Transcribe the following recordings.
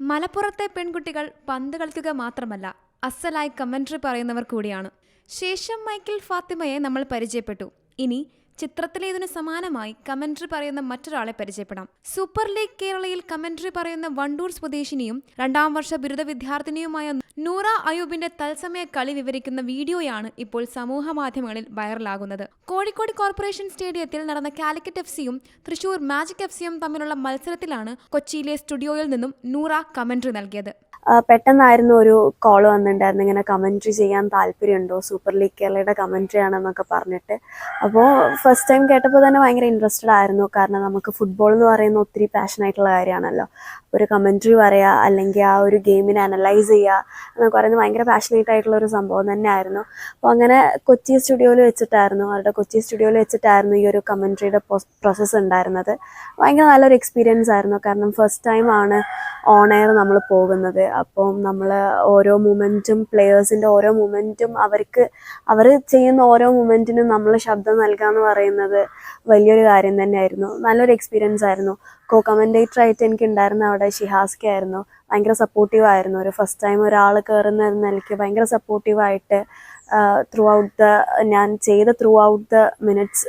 മലപ്പുറത്തെ പെൺകുട്ടികൾ പന്ത് കളിക്കുക മാത്രമല്ല അസലായി കമൻട്രി പറയുന്നവർ കൂടിയാണ്. ശേഷം മൈക്കിൾ ഫാത്തിമയെ നമ്മൾ പരിചയപ്പെട്ടു. ഇനി ചിത്രത്തിലേതിനു സമാനമായി കമന്ററി പറയുന്ന മറ്റൊരാളെ പരിചയപ്പെടാം. സൂപ്പർ ലീഗ് കേരളയിൽ കമന്ററി പറയുന്ന വണ്ടൂർ സ്വദേശിനിയും രണ്ടാം വർഷ ബിരുദ വിദ്യാർത്ഥിനിയുമായ നൂറ അയൂബിന്റെ തത്സമയ കളി വിവരിക്കുന്ന വീഡിയോയാണ് ഇപ്പോൾ സമൂഹ മാധ്യമങ്ങളിൽ വൈറലാകുന്നത്. കോഴിക്കോട് കോർപ്പറേഷൻ സ്റ്റേഡിയത്തിൽ നടന്ന കാലിക്കറ്റ് എഫ് സിയും തൃശൂർ മാജിക് എഫ് സിയും തമ്മിലുള്ള മത്സരത്തിലാണ് കൊച്ചിയിലെ സ്റ്റുഡിയോയിൽ നിന്നും നൂറ കമന്ററി നൽകിയത്. പെട്ടെന്നായിരുന്നു ഒരു കോൾ വന്നിട്ടുണ്ടായിരുന്നു. ഇങ്ങനെ കമൻട്രി ചെയ്യാൻ താല്പര്യമുണ്ടോ? സൂപ്പർ ലീഗ് കേരളയുടെ കമൻട്രി ആണെന്നൊക്കെ പറഞ്ഞിട്ട്. അപ്പോൾ ഫസ്റ്റ് ടൈം കേട്ടപ്പോൾ തന്നെ ഭയങ്കര ഇൻട്രസ്റ്റഡ് ആയിരുന്നു. കാരണം നമുക്ക് ഫുട്ബോൾ എന്ന് പറയുന്ന ഒത്തിരി പാഷൻ ആയിട്ടുള്ള കാര്യമാണല്ലോ. ഒരു കമൻട്രി പറയുക അല്ലെങ്കിൽ ആ ഒരു ഗെയിമിനെ അനലൈസ് ചെയ്യുക എന്നൊക്കെ പറയുന്നത് ഭയങ്കര പാഷനേറ്റ് ആയിട്ടുള്ള ഒരു സംഭവം തന്നെയായിരുന്നു. അപ്പോൾ അങ്ങനെ കൊച്ചി സ്റ്റുഡിയോയിൽ വെച്ചിട്ടായിരുന്നു. അവരുടെ കൊച്ചി സ്റ്റുഡിയോയിൽ വെച്ചിട്ടായിരുന്നു ഈ ഒരു കമൻട്രിയുടെ പ്രോസസ്സ് ഉണ്ടായിരുന്നത്. ഭയങ്കര നല്ലൊരു എക്സ്പീരിയൻസ് ആയിരുന്നു. കാരണം ഫസ്റ്റ് ടൈം ആണ് ഓൺ എയർ നമ്മൾ പോകുന്നത്. അപ്പം നമ്മൾ ഓരോ മൂമെന്റും പ്ലെയേഴ്സിന്റെ ഓരോ മൂമെന്റും അവർക്ക് അവർ ചെയ്യുന്ന ഓരോ മൂമെന്റിനും നമ്മൾ ശബ്ദം നൽകുക എന്ന് പറയുന്നത് വലിയൊരു കാര്യം തന്നെയായിരുന്നു. നല്ലൊരു എക്സ്പീരിയൻസ് ആയിരുന്നു. കോ കമന്റേറ്റർ ആയിട്ട് എനിക്ക് ഉണ്ടായിരുന്ന അവിടെ ഷിഹാസ്കി ആയിരുന്നു. ഭയങ്കര സപ്പോർട്ടീവ് ആയിരുന്നു. ഒരു ഫസ്റ്റ് ടൈം ഒരാൾ കയറുന്ന നിലയ്ക്ക് ഭയങ്കര സപ്പോർട്ടീവായിട്ട് ത്രൂ ഔട്ട് ദ ഞാൻ ചെയ്ത ത്രൂ ഔട്ട് ദ മിനിറ്റ്സ്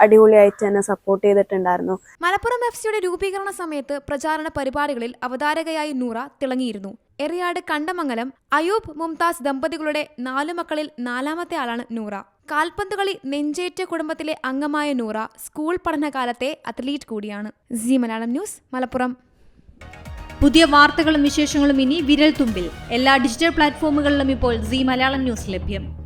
അടിപൊളിയായിട്ട് തന്നെ സപ്പോർട്ട് ചെയ്തിട്ടുണ്ടായിരുന്നു. മലപ്പുറം എഫ് സിയുടെ രൂപീകരണ സമയത്ത് പ്രചാരണ പരിപാടികളിൽ അവതാരകയായി നൂറ തിളങ്ങിയിരുന്നു. എറിയാട് കണ്ടമംഗലം അയൂബ് മുംതാസ് ദമ്പതികളുടെ നാലു മക്കളിൽ നാലാമത്തെ ആളാണ് നൂറ. കാൽപന്ത് കളി നെഞ്ചേറ്റ കുടുംബത്തിലെ അംഗമായ നൂറ സ്കൂൾ പഠനകാലത്തെ അത്ലീറ്റ് കൂടിയാണ്. C Malayalam news Malappuram. പുതിയ വാർത്തകളും വിശേഷങ്ങളും ഇനി വിരൽ തുമ്പിൽ എല്ലാ ഡിജിറ്റൽ പ്ലാറ്റ്ഫോമുകളിലും ഇപ്പോൾ സി മലയാളം ന്യൂസ് ലഭ്യം.